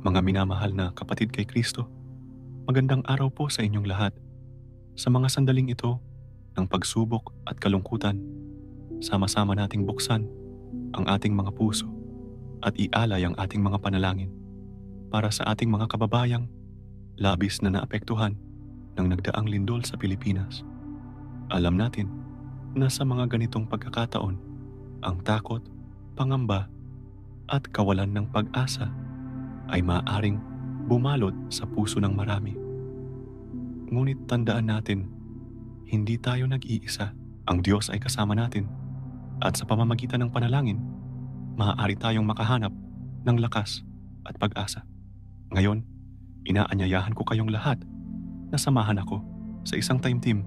Mga minamahal na kapatid kay Kristo, magandang araw po sa inyong lahat. Sa mga sandaling ito ng pagsubok at kalungkutan, sama-sama nating buksan ang ating mga puso at ialay ang ating mga panalangin para sa ating mga kababayang labis na naapektuhan ng nagdaang lindol sa Pilipinas. Alam natin na sa mga ganitong pagkakataon, ang takot, pangamba, at kawalan ng pag-asa ay maaaring bumalot sa puso ng marami. Ngunit tandaan natin, hindi tayo nag-iisa. Ang Diyos ay kasama natin at sa pamamagitan ng panalangin, maaari tayong makahanap ng lakas at pag-asa. Ngayon, inaanyayahan ko kayong lahat na samahan ako sa isang time team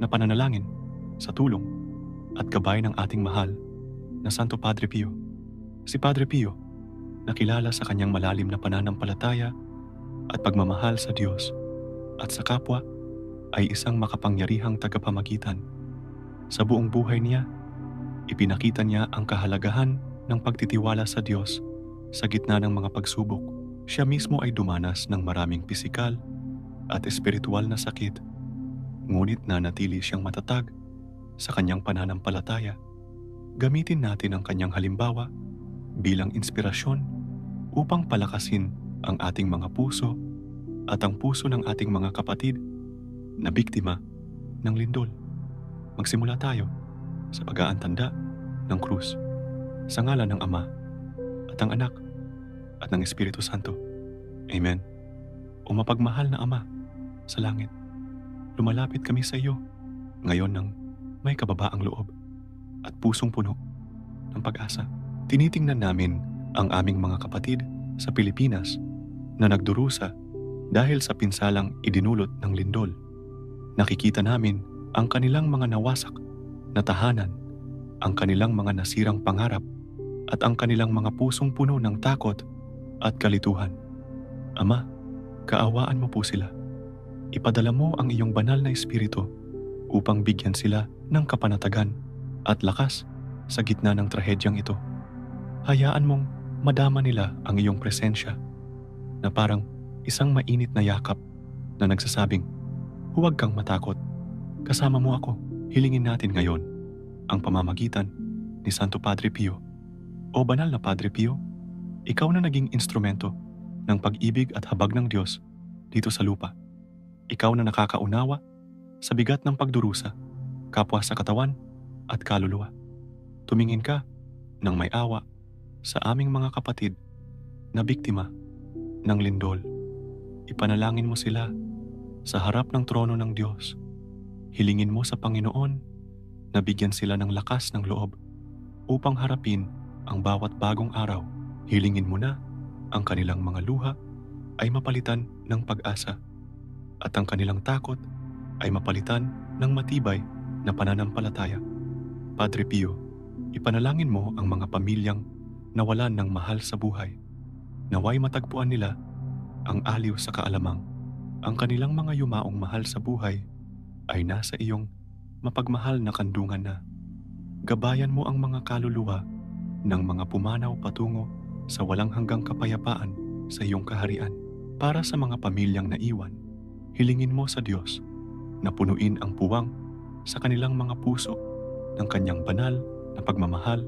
na pananalangin sa tulong at gabay ng ating mahal na Santo Padre Pio. Si Padre Pio, nakilala sa kanyang malalim na pananampalataya at pagmamahal sa Diyos at sa kapwa ay isang makapangyarihang tagapamagitan. Sa buong buhay niya, ipinakita niya ang kahalagahan ng pagtitiwala sa Diyos sa gitna ng mga pagsubok. Siya mismo ay dumanas ng maraming pisikal at espiritual na sakit, ngunit nanatili siyang matatag sa kanyang pananampalataya. Gamitin natin ang kanyang halimbawa bilang inspirasyon upang palakasin ang ating mga puso at ang puso ng ating mga kapatid na biktima ng lindol. Magsimula tayo sa pag-aantanda ng krus sa ngalan ng Ama at ng Anak at ng Espiritu Santo. Amen. O mapagmahal na Ama sa langit, lumalapit kami sa iyo ngayon ng may kababaang loob at pusong puno ng pag-asa. Tinitingnan namin ang aming mga kapatid sa Pilipinas na nagdurusa dahil sa pinsalang idinulot ng lindol. Nakikita namin ang kanilang mga nawasak na tahanan, ang kanilang mga nasirang pangarap, at ang kanilang mga pusong puno ng takot at kalituhan. Ama, kaawaan mo po sila. Ipadala mo ang iyong banal na espiritu upang bigyan sila ng kapanatagan at lakas sa gitna ng trahedyang ito. Hayaan mong madama nila ang iyong presensya na parang isang mainit na yakap na nagsasabing, huwag kang matakot, kasama mo ako. Hilingin natin ngayon ang pamamagitan ni Santo Padre Pio. O banal na Padre Pio, ikaw na naging instrumento ng pag-ibig at habag ng Diyos dito sa lupa. Ikaw na nakakaunawa sa bigat ng pagdurusa, kapwa sa katawan at kaluluwa. Tumingin ka ng may awa sa aming mga kapatid na biktima ng lindol. Ipanalangin mo sila sa harap ng trono ng Diyos. Hilingin mo sa Panginoon na bigyan sila ng lakas ng loob upang harapin ang bawat bagong araw. Hilingin mo na ang kanilang mga luha ay mapalitan ng pag-asa at ang kanilang takot ay mapalitan ng matibay na pananampalataya. Padre Pio, ipanalangin mo ang mga pamilyang nawalan ng mahal sa buhay. Naway matagpuan nila ang aliw sa kaalamang. Ang kanilang mga yumaong mahal sa buhay ay nasa iyong mapagmahal na kandungan na. Gabayan mo ang mga kaluluwa ng mga pumanaw patungo sa walang hanggang kapayapaan sa iyong kaharian. Para sa mga pamilyang naiwan, hilingin mo sa Diyos na punuin ang puwang sa kanilang mga puso ng kanyang banal na pagmamahal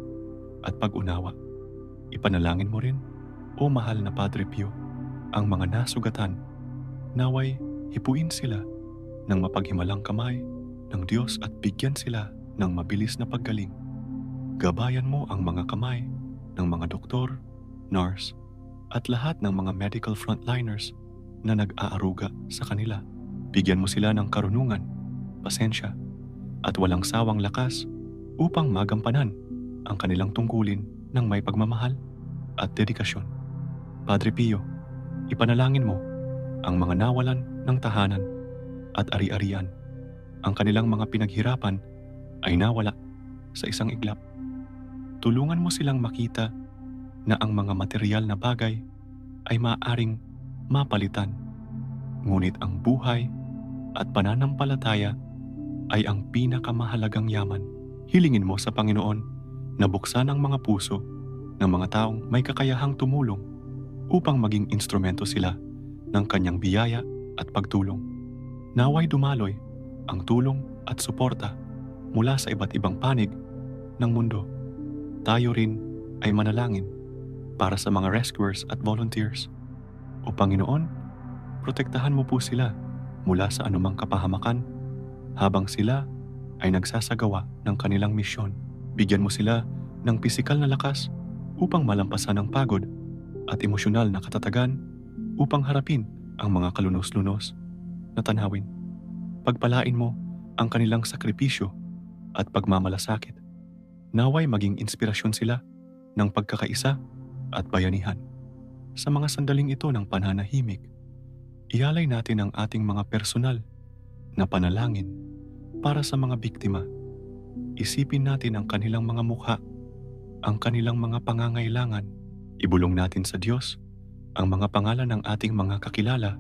at pag-unawa. Ipanalangin mo rin, O mahal na Padre Pio, ang mga nasugatan, naway hipuin sila ng mapaghimalang kamay ng Diyos at bigyan sila ng mabilis na paggaling. Gabayan mo ang mga kamay ng mga doktor, nurse, at lahat ng mga medical frontliners na nag-aaruga sa kanila. Bigyan mo sila ng karunungan, pasensya, at walang sawang lakas upang magampanan ang kanilang tungkulin ng may pagmamahal at dedikasyon. Padre Pio, ipanalangin mo ang mga nawalan ng tahanan at ari-arian. Ang kanilang mga pinaghirapan ay nawala sa isang iglap. Tulungan mo silang makita na ang mga material na bagay ay maaaring mapalitan. Ngunit ang buhay at pananampalataya ay ang pinakamahalagang yaman. Hilingin mo sa Panginoon na buksan ang mga puso ng mga taong may kakayahang tumulong upang maging instrumento sila ng kanyang biyaya at pagtulong. Naway dumaloy ang tulong at suporta mula sa iba't ibang panig ng mundo. Tayo rin ay manalangin para sa mga rescuers at volunteers. O Panginoon, protektahan mo po sila mula sa anumang kapahamakan habang sila ay nagsasagawa ng kanilang misyon. Bigyan mo sila ng pisikal na lakas upang malampasan ang pagod at emosyonal na katatagan upang harapin ang mga kalunos-lunos na tanawin. Pagpalain mo ang kanilang sakripisyo at pagmamalasakit. Naway maging inspirasyon sila ng pagkakaisa at bayanihan. Sa mga sandaling ito ng pananahimik, ialay natin ang ating mga personal na panalangin para sa mga biktima. Isipin natin ang kanilang mga mukha, ang kanilang mga pangangailangan. Ibulong natin sa Diyos ang mga pangalan ng ating mga kakilala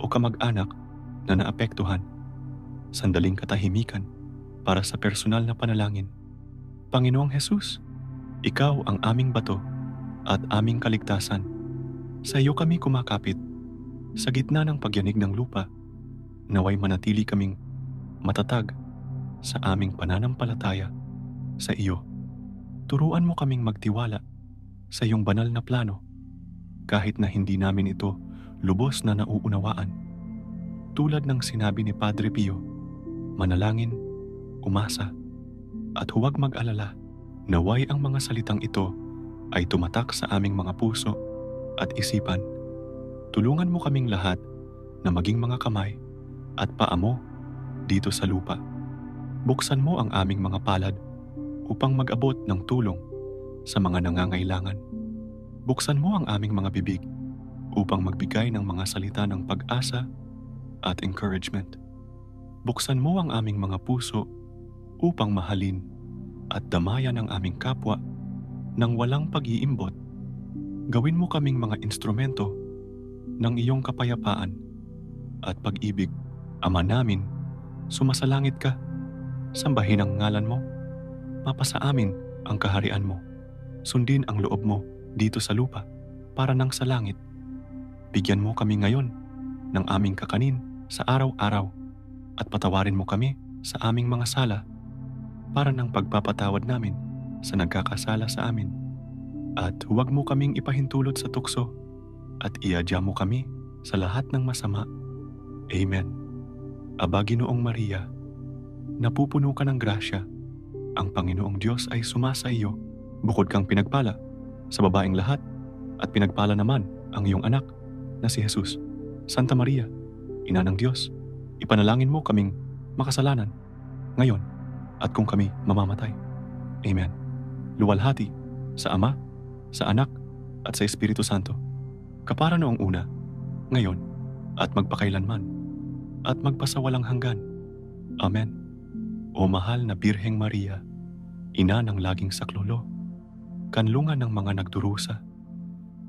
o kamag-anak na naapektuhan. Sandaling katahimikan para sa personal na panalangin. Panginoong Hesus, Ikaw ang aming bato at aming kaligtasan. Sa iyo kami kumakapit. Sa gitna ng pagyanig ng lupa, naway manatili kaming matatag sa aming pananampalataya sa iyo. Turuan mo kaming magtiwala sa iyong banal na plano kahit na hindi namin ito lubos na nauunawaan. Tulad ng sinabi ni Padre Pio, manalangin, umasa, at huwag mag-alala. Naway ang mga salitang ito ay tumatak sa aming mga puso at isipan. Tulungan mo kaming lahat na maging mga kamay at paa mo dito sa lupa. Buksan mo ang aming mga palad upang mag-abot ng tulong sa mga nangangailangan. Buksan mo ang aming mga bibig upang magbigay ng mga salita ng pag-asa at encouragement. Buksan mo ang aming mga puso upang mahalin at damayan ang aming kapwa ng walang pag-iimbot. Gawin mo kaming mga instrumento ng iyong kapayapaan at pag-ibig. Ama namin, sumasalangit ka. Sambahin ang ngalan mo. Mapasa amin ang kaharian mo. Sundin ang loob mo dito sa lupa para nang sa langit. Bigyan mo kami ngayon ng aming kakanin sa araw-araw at patawarin mo kami sa aming mga sala para ng pagpapatawad namin sa nagkakasala sa amin. At huwag mo kaming ipahintulot sa tukso at iadya mo kami sa lahat ng masama. Amen. Aba Ginoong Maria, napupuno ka ng grasya. Ang Panginoong Diyos ay sumasa iyo. Bukod kang pinagpala sa babaeng lahat at pinagpala naman ang iyong anak na si Jesus. Santa Maria, Ina ng Diyos, ipanalangin mo kaming makasalanan ngayon at kung kami mamamatay. Amen. Luwalhati sa Ama, sa Anak, at sa Espiritu Santo. Kapara noong una, ngayon, at magpakailanman, at magpasawalang hanggan. Amen. O mahal na Birheng Maria, ina ng laging saklolo, kanlungan ng mga nagdurusa,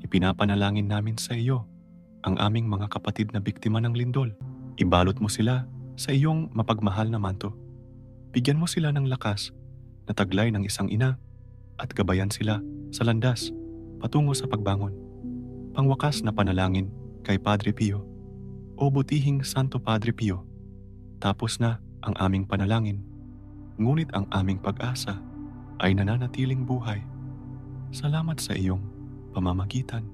ipinapanalangin namin sa iyo ang aming mga kapatid na biktima ng lindol. Ibalot mo sila sa iyong mapagmahal na manto. Bigyan mo sila ng lakas na taglay ng isang ina at gabayan sila sa landas patungo sa pagbangon. Pangwakas na panalangin kay Padre Pio o butihing Santo Padre Pio. Tapos na ang aming panalangin, ngunit ang aming pag-asa ay nananatiling buhay. Salamat sa iyong pamamagitan.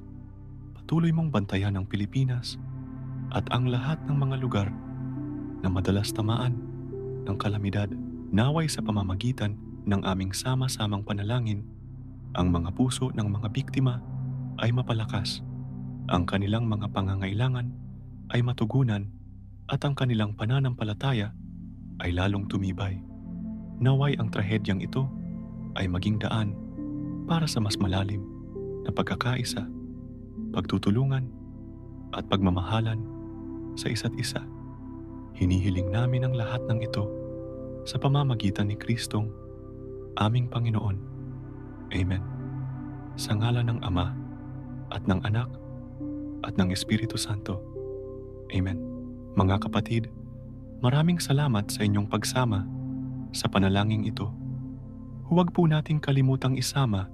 Patuloy mong bantayan ang Pilipinas at ang lahat ng mga lugar na madalas tamaan ng kalamidad. Naway sa pamamagitan ng aming sama-samang panalangin, ang mga puso ng mga biktima ay mapalakas, ang kanilang mga pangangailangan ay matugunan at ang kanilang pananampalataya ay lalong tumibay. Naway ang trahedyang ito ay maging daan para sa mas malalim na pagkakaisa, pagtutulungan at pagmamahalan sa isa't isa. Hinihiling namin ang lahat ng ito sa pamamagitan ni Kristong aming Panginoon. Amen. Sa ngalan ng Ama at ng Anak at ng Espiritu Santo. Amen. Mga kapatid, maraming salamat sa inyong pagsama sa panalangin ito. Huwag po nating kalimutang isama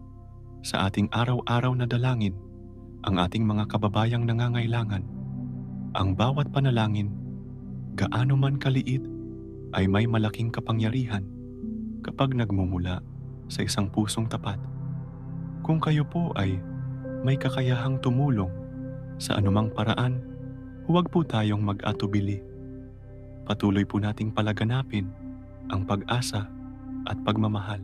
sa ating araw-araw na dalangin ang ating mga kababayang nangangailangan. Ang bawat panalangin, gaano man kaliit, ay may malaking kapangyarihan kapag nagmumula sa isang pusong tapat. Kung kayo po ay may kakayahang tumulong sa anumang paraan, huwag po tayong mag-atubili. Patuloy po nating palaganapin ang pag-asa at pagmamahal.